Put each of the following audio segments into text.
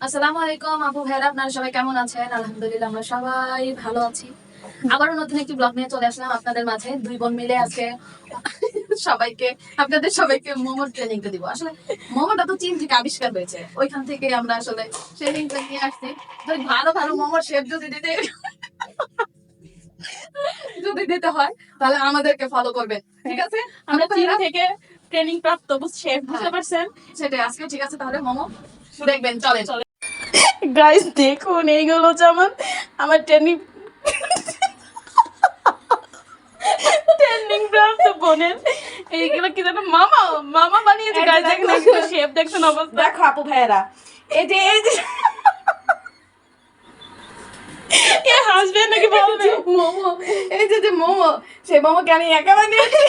আসসালামু আলাইকুম আপু ভাইরা আপনারা সবাই কেমন আছেন? আলহামদুলিল্লাহ আমরা সবাই ভালো আছি। আবারও নতুন একটি ব্লগ নিয়ে চলে আসলাম আপনাদের মাঝে। দুই বোন মিলে আজকে সবাইকে আপনাদের সবাইকে মোমোর ট্রেনিংটা দিব। আসলে মোমোটা তো চীন থেকে আবিষ্কার হয়েছে। ওইখান থেকে আমরা আসলে ট্রেনিংটা নিয়ে আসছি। তো ভালো ভালো মোমোর শেপ যদি দিতে যদি দিতে হয় তাহলে আমাদেরকে ফলো করবেন। ঠিক আছে? আমরা চীন থেকে ট্রেনিং প্রাপ্ত শেফ বুঝতে হ্যাঁ। পারছেন? সেটাই আজকে ঠিক আছে তাহলে মোমো দেখবেন চলেন। চলে। গাইস দেখুন এইগুলো যেমন আমার ট্রেনিং ট্রেনিং প্রাপ্ত বোনের। এইগুলো কি জানো মামা মামা বানিয়েছে এই যে গাইস দেখেন দেখো। শেফ দেখছেন অবস্থা। দেখো আপু ভাইয়েরা। এই যে এই যে হাসবে নাকি বলবে? মোমো এই যে যে মোমো সেই মোমোকে আমি একা বানিয়েছি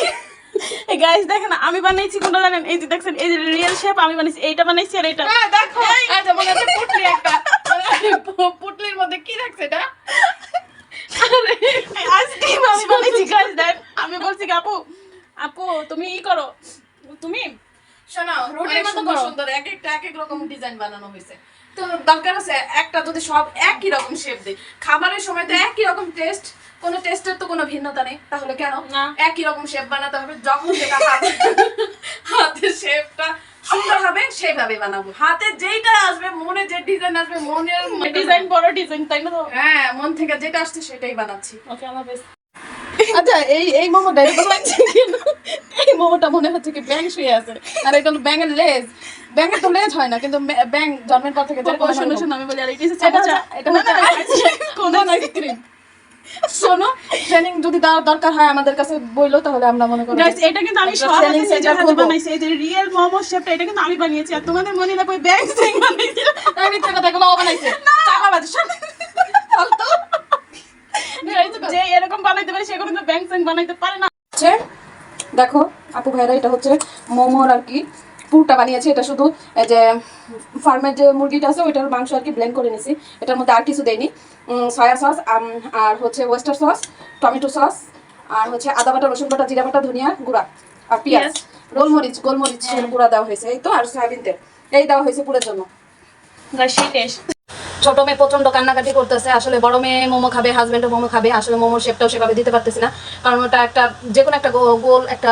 এই গাইস দেখেন আমি বানাইছি কোনটা জানেন? এই যে দেখছেন এই যে রিয়েল শেপ আমি বানাইছি এইটা বানাইছি আর এইটা। হ্যাঁ দেখো। এই যে মনে একটা পু- পুটলির মধ্যে কি রাখছে এটা? আইসক্রিম আমি বানাইছি গাইস দেখ আমি বলছি আপু আপু তুমি ই করো। তুমি? শোনো রুটির মতো সুন্দর সুন্দর এক একটা এক এক রকম ডিজাইন বানানো হয়েছে। তো দরকার আছে একটা যদি সব একই রকম শেপ দিই। খাবারের সময় তো একই রকম টেস্ট কোনো টেস্টের তো কোনো ভিন্নতা নেই। তাহলে কেন? না। একই রকম শেপ বানাতে হবে যখন যেটা হাতে হাতের শেপটা সুন্দর হবে সেইভাবে বানাবো। হাতে যেইটা আসবে মনে যে ডিজাইন আসবে মনের ডিজাইন বড় ডিজাইন তাই না হ্যাঁ মন থেকে যেটা আসছে সেটাই বানাচ্ছি। ওকে আল্লাহ হাফেজ। আচ্ছা এই এই লাগছে কেন? এই মোমোটা মনে হচ্ছে কি ব্যাং শুয়ে আছে। আর এটা হলো ব্যাঙের লেজ। ব্যাঙের তো লেজ হয় না কিন্তু ব্যাঙ জন্মের পর থেকে শোনো শোনো আমি বলি আর এটা এটা হচ্ছে কোন আইসক্রিম শোনো ট্রেনিং যদি দেওয়ার দরকার হয় আমাদের কাছে বইলো তাহলে আমরা মনে করি গাইস এটা কিন্তু আমি সব center হাতে খুলবো। বানাইছি এই যে রিয়েল মোমো শেপটা এটা কিন্তু আমি বানিয়েছি আর তোমাদের মনে না ওই ব্যাগ সিং বানাইছি। তাই মিথ্যা কথা এগুলো ও বানাইছে। চাপাবাজ সব ফালতু। যে এরকম বানাইতে পারে সে কোনো তো ব্যাং সিং বানাইতে পারে না। দেখো আপু ভাইরা এটা হচ্ছে মোমোর আর কি পুরটা বানিয়েছি। এটা শুধু এই যে ফার্মের যে মুরগিটা আছে ওইটার মাংস আর কি ব্লেন্ড করে নিছি। এটার মধ্যে আর কিছু দেয়নি সয়া সস আর হচ্ছে ওয়েস্টার সস টমেটো সস আর হচ্ছে আদা বাটা রসুন বাটা জিরা বাটা ধনিয়া গুঁড়া আর পেঁয়াজ। গোলমরিচ গোলমরিচ গুঁড়া দেওয়া হয়েছে এই তো আর সয়াবিন তেল। এই দেওয়া হয়েছে পুরের জন্য। ছোট মেয়ে প্রচণ্ড কান্নাকাটি করতেছে আসলে বড় মেয়ে মোমো খাবে হাজবেন্ডও মোমো খাবে আসলে মোমোর শেপটাও সেভাবে দিতে পারতেছি না। কারণ ওটা একটা যে কোনো একটা গোল একটা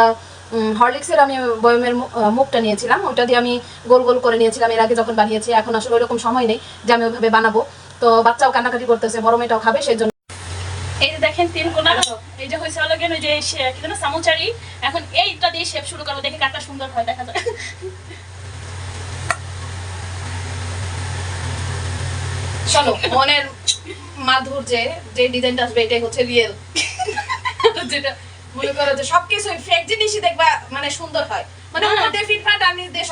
হরলিক্সের আমি বয়মের মুখটা নিয়েছিলাম ওটা দিয়ে আমি গোল গোল করে নিয়েছিলাম এর আগে যখন বানিয়েছি এখন আসলে ওইরকম সময় নেই যে আমি ওইভাবে বানাবো। তো বাচ্চাও কান্নাকাটি করতেছে বড় মেয়েটাও খাবে সেই জন্য এই যে দেখেন তিন কোনা এই যে হয়েছে হলো কেন যে কি যেন সামুচারি এখন এইটা দিয়ে শেপ শুরু করব দেখে কাটা সুন্দর হয় দেখা যায় শোনো মনের মাধুর্যে যে যে ডিজাইনটা আসবে এটাই হচ্ছে রিয়েল যেটা মনে করো যে সবকিছু ফেক জিনিসই দেখবা মানে সুন্দর হয়। মানে হ্যাঁ। উপর দিয়ে ফিটফাট আর নিচ দিয়ে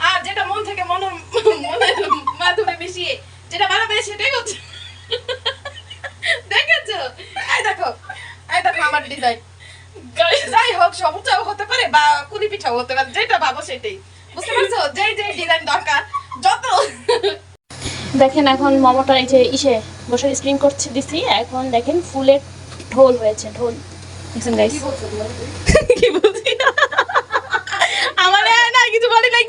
আর যেটা মন থেকে মন মনের মাধুর্যে মিশিয়ে যেটা বানাবে সেটাই হচ্ছে দেখেছ এই দেখো এই দেখো আমার ডিজাইন যাই হোক সমুচাও হতে পারে বা কুলি পিঠাও হতে পারে যেটা ভাবো সেটাই। বুঝতে পারছ? যেই যেই ডিজাইন দরকার যত। দেখেন এখন মমতা এই যে ইসে বসে স্ক্রিন করছে দিছি এখন দেখেন ফুলের ঢোল হয়েছে ঢোল। দেখছেন গাইস কি বলছি? আমার না কিছু বলি নাই